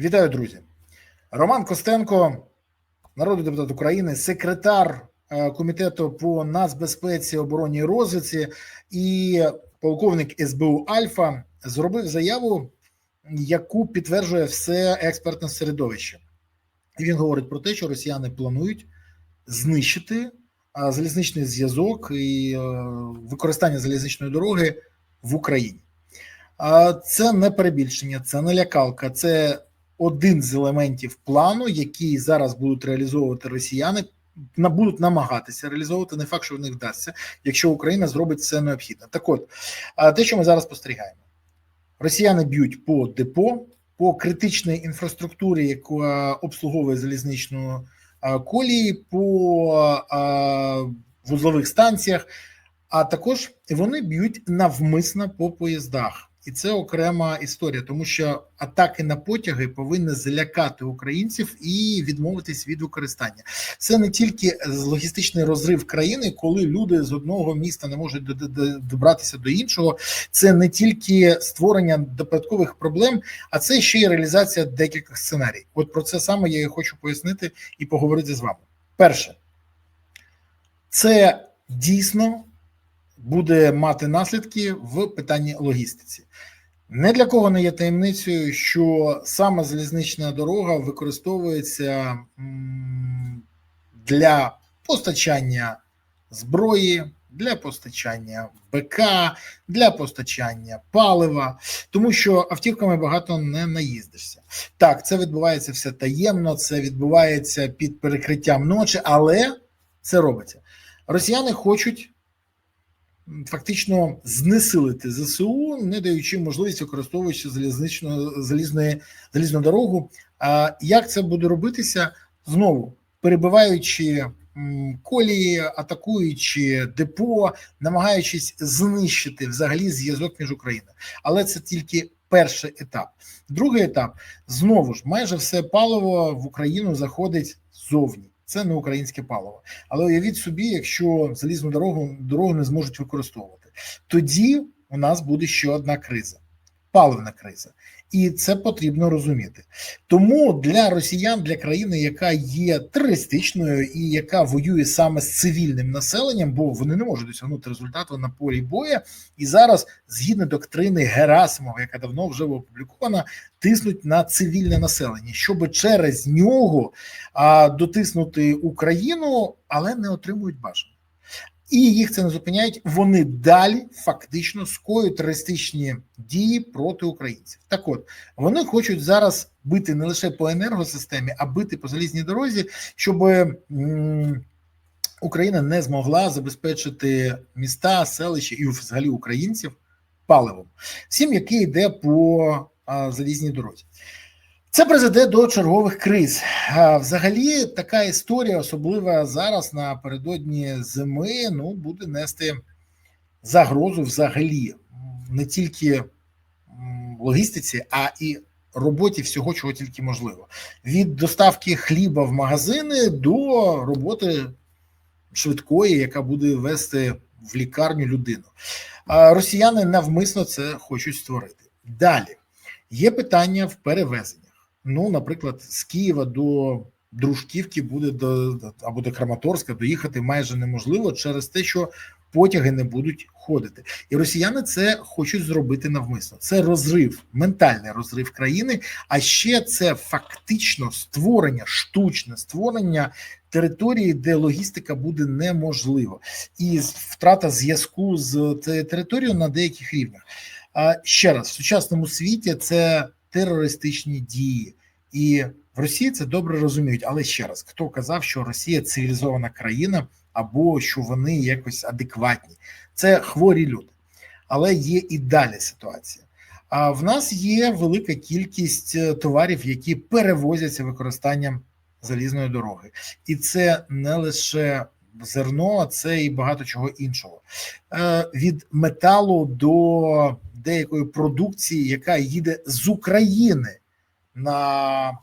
Вітаю, друзі. Роман Костенко, народний депутат України, секретар е, комітету по нацбезпеці, обороні і розвідці і полковник СБУ Альфа зробив заяву, яку підтверджує все експертне середовище. І він говорить про те, що росіяни планують знищити е, залізничний зв'язок і е, використання залізничної дороги в Україні. Це не перебільшення, це не лякалка, це один з елементів плану, який зараз будуть реалізовувати росіяни. Будуть намагатися реалізовувати не факт, що в них вдасться, якщо Україна зробить все необхідне. Так от, те, що ми зараз спостерігаємо, росіяни б'ють по депо, по критичній інфраструктурі, яка обслуговує залізничну колії, по вузлових станціях, а також вони б'ють навмисно по поїздах. І це окрема історія, тому що атаки на потяги повинні залякати українців і відмовитись від використання. Це не тільки логістичний розрив країни, коли люди з одного міста не можуть добратися до іншого. Це не тільки створення додаткових проблем, а це ще й реалізація декількох сценарій. От про це саме я і хочу пояснити і поговорити з вами. Перше, це дійсно буде мати наслідки в питанні логістиці. Не для кого не є таємницею, що саме залізнична дорога використовується для постачання зброї, для постачання БК, для постачання палива, тому що автівками багато не наїздишся. Так, це відбувається все таємно, це відбувається під перекриттям ночі, але це робиться. Росіяни хочуть фактично знесилити ЗСУ, не даючи можливість використовуючи залізничну залізної залізну дорогу. А як це буде робитися? Знову перебиваючи колії, атакуючи депо, намагаючись знищити взагалі зв'язок між Україною, але це тільки перший етап. Другий етап знову ж майже все паливо в Україну заходить ззовні. Це не українське паливо. Але уявіть собі, якщо залізну дорогу дорогу не зможуть використовувати, тоді у нас буде ще одна криза паливна криза, і це потрібно розуміти. Тому для росіян, для країни, яка є терористичною і яка воює саме з цивільним населенням, бо вони не можуть досягнути результату на полі бою, і зараз, згідно доктрини Герасимова, яка давно вже опублікована, тиснуть на цивільне населення, щоб через нього а, дотиснути Україну, але не отримують бажано. І їх це не зупиняють. Вони далі фактично скоюють терористичні дії проти українців. Так, от вони хочуть зараз бити не лише по енергосистемі, а бити по залізній дорозі, щоб Україна не змогла забезпечити міста, селища і взагалі українців паливом, всім, яке йде по залізній дорозі. Це призведе до чергових криз. Взагалі, така історія, особливо зараз напередодні зими, ну буде нести загрозу взагалі не тільки логістиці, а і роботі всього, чого тільки можливо. Від доставки хліба в магазини до роботи швидкої, яка буде вести в лікарню людину. Росіяни навмисно це хочуть створити. Далі є питання в перевезеннях. Ну, наприклад, з Києва до Дружківки буде до або до Краматорська доїхати майже неможливо через те, що потяги не будуть ходити, і росіяни це хочуть зробити навмисно. Це розрив, ментальний розрив країни. А ще це фактично створення, штучне створення території, де логістика буде неможлива, і втрата зв'язку з територією на деяких рівнях. А ще раз в сучасному світі це терористичні дії, і в Росії це добре розуміють. Але ще раз, хто казав, що Росія цивілізована країна або що вони якось адекватні, це хворі люди, але є і далі ситуація. А в нас є велика кількість е, товарів, які перевозяться використанням залізної дороги, і це не лише зерно, це і багато чого іншого. Е, Від металу до деякої продукції, яка їде з України на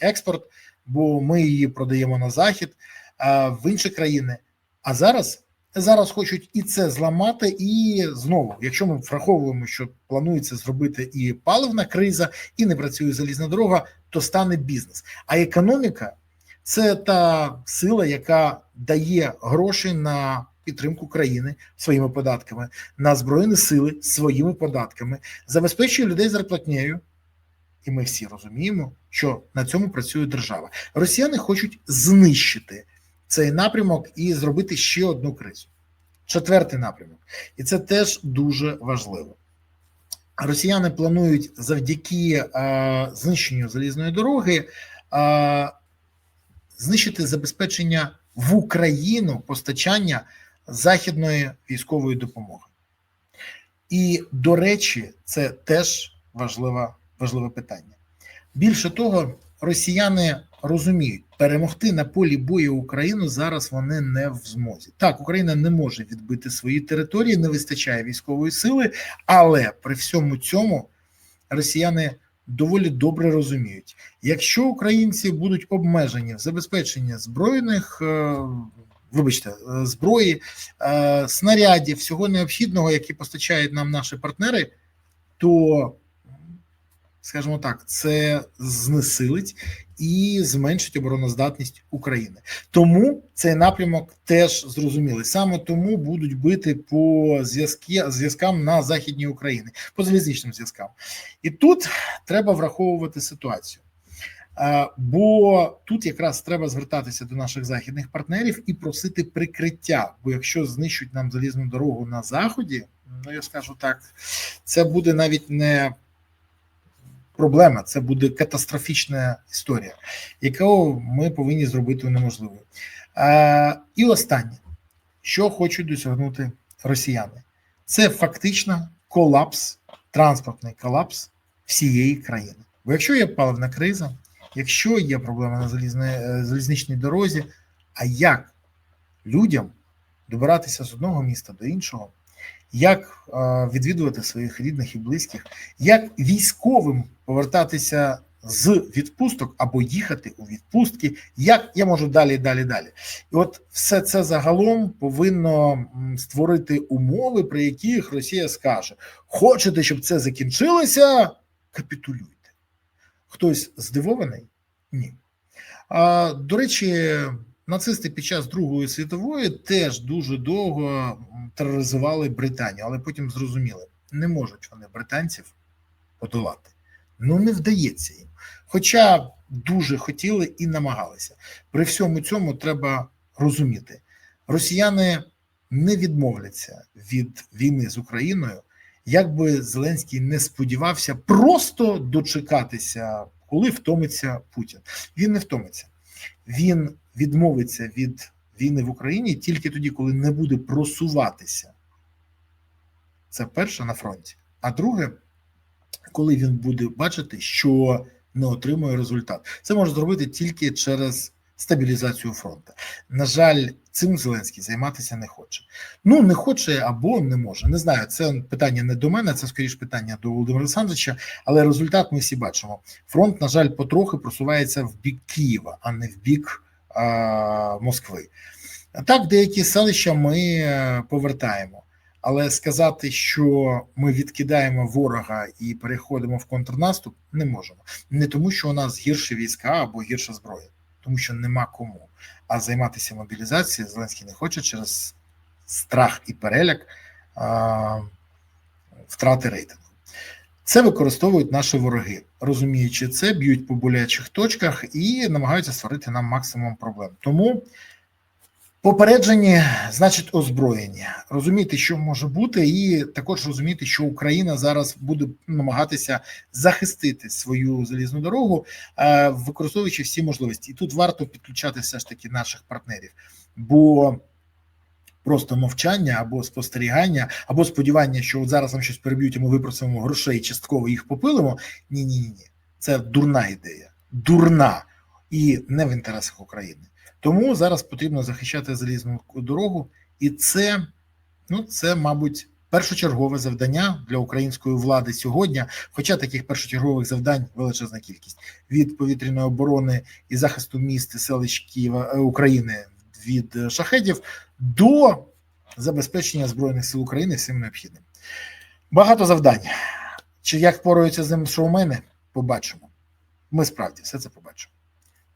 експорт, бо ми її продаємо на захід, а в інші країни. А зараз зараз хочуть і це зламати, і знову, якщо ми враховуємо, що планується зробити і паливна криза, і не працює залізна дорога, то стане бізнес. А економіка це та сила, яка дає гроші на підтримку країни своїми податками, на збройні сили своїми податками, забезпечує людей зарплатнею. І ми всі розуміємо, що на цьому працює держава. Росіяни хочуть знищити цей напрямок і зробити ще одну кризу. Четвертий напрямок, і це теж дуже важливо. Росіяни планують завдяки е, знищенню залізної дороги е, знищити забезпечення в Україну постачання західної військової допомоги. І, до речі, це теж важлива, важливе питання. Більше того, росіяни розуміють, перемогти на полі бою Україну зараз вони не в змозі. Так, Україна не може відбити свої території, не вистачає військової сили, але при всьому цьому росіяни доволі добре розуміють, якщо українці будуть обмежені в забезпеченні збройних. е, Вибачте, е, зброї, е, снарядів, всього необхідного, які постачають нам наші партнери, то, скажімо так, це знесилить і зменшить обороноздатність України. Тому цей напрямок теж зрозумілий. Саме тому будуть бити по зв'язки зв'язкам на західній Україні, по залізничним зв'язкам. І тут треба враховувати ситуацію. Бо тут якраз треба звертатися до наших західних партнерів і просити прикриття. Бо якщо знищують нам залізну дорогу на заході, ну я скажу так, це буде навіть не проблема, це буде катастрофічна історія, яку ми повинні зробити неможливою. Е, І останнє, що хочуть досягнути росіяни, це фактично колапс, транспортний колапс всієї країни. Бо якщо є паливна криза, якщо є проблема на залізне, залізничній дорозі, а як людям добиратися з одного міста до іншого, як відвідувати своїх рідних і близьких, як військовим повертатися з відпусток або їхати у відпустки, як я можу далі, далі, далі. І от все це загалом повинно створити умови, при яких Росія скаже: хочете, щоб це закінчилося, капітулюйте. Хтось здивований? Ні. А, До речі, нацисти під час Другої світової теж дуже довго тероризували Британію, але потім зрозуміли, не можуть вони британців подолати. Ну, не вдається їм. Хоча дуже хотіли і намагалися. При всьому цьому треба розуміти: росіяни не відмовляться від війни з Україною як би Зеленський не сподівався просто дочекатися, коли втомиться Путін. Він не втомиться, він відмовиться від війни в Україні тільки тоді, коли не буде просуватися. Це перше на фронті. А друге, коли він буде бачити, що не отримує результат. Це може зробити тільки через стабілізацію фронту. На жаль, цим Зеленський займатися не хоче. Ну не хоче або не може. Не знаю. Це питання не до мене, це скоріш питання до Володимира Олександровича, але результат ми всі бачимо. Фронт, на жаль, потрохи просувається в бік Києва, а не в бік а, Москви. Так, деякі селища ми е, повертаємо. Але сказати, що ми відкидаємо ворога і переходимо в контрнаступ, не можемо. Не тому, що у нас гірші війська або гірша зброя тому що нема кому. А займатися мобілізацією Зеленський не хоче через страх і переляк а, втрати рейтингу. Це використовують наші вороги, розуміючи це, б'ють по болячих точках і намагаються створити нам максимум проблем. Тому Попереджені, значить, озброєні. Розуміти, що може бути, і також розуміти, що Україна зараз буде намагатися захистити свою залізну дорогу, е, використовуючи всі можливості. І тут варто підключати все ж таки наших партнерів, бо просто мовчання або спостерігання, або сподівання, що от зараз нам щось переб'ють, і ми випросимо грошей, частково їх попилимо. Ні, ні, ні. Це дурна ідея, дурна і не в інтересах України. Тому зараз потрібно захищати залізну дорогу, і це, ну, це, мабуть, першочергове завдання для української влади сьогодні. Хоча таких першочергових завдань величезна кількість від повітряної оборони і захисту міст і селищ Києва України від шахедів до забезпечення Збройних сил України всім необхідним. Багато завдань. Чи як впораються з ним шоумени, побачимо. Ми справді все це побачимо.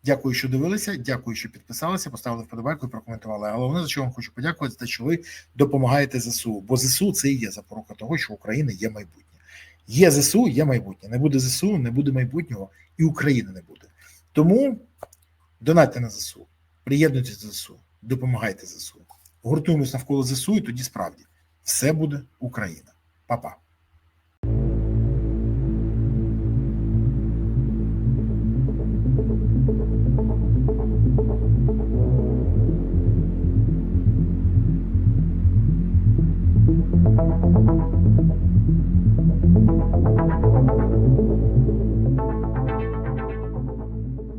Дякую, що дивилися. Дякую, що підписалися, поставили вподобайку і прокоментували. А головне, за що вам хочу подякувати, за те, що ви допомагаєте ЗСУ. Бо ЗСУ це і є запорука того, що Україна є майбутнє. Є ЗСУ, є майбутнє. Не буде ЗСУ, не буде майбутнього, і України не буде. Тому донатьте на ЗСУ, приєднуйтесь до ЗСУ, допомагайте ЗСУ. Гуртуємось навколо ЗСУ, і тоді справді все буде Україна. Па-па.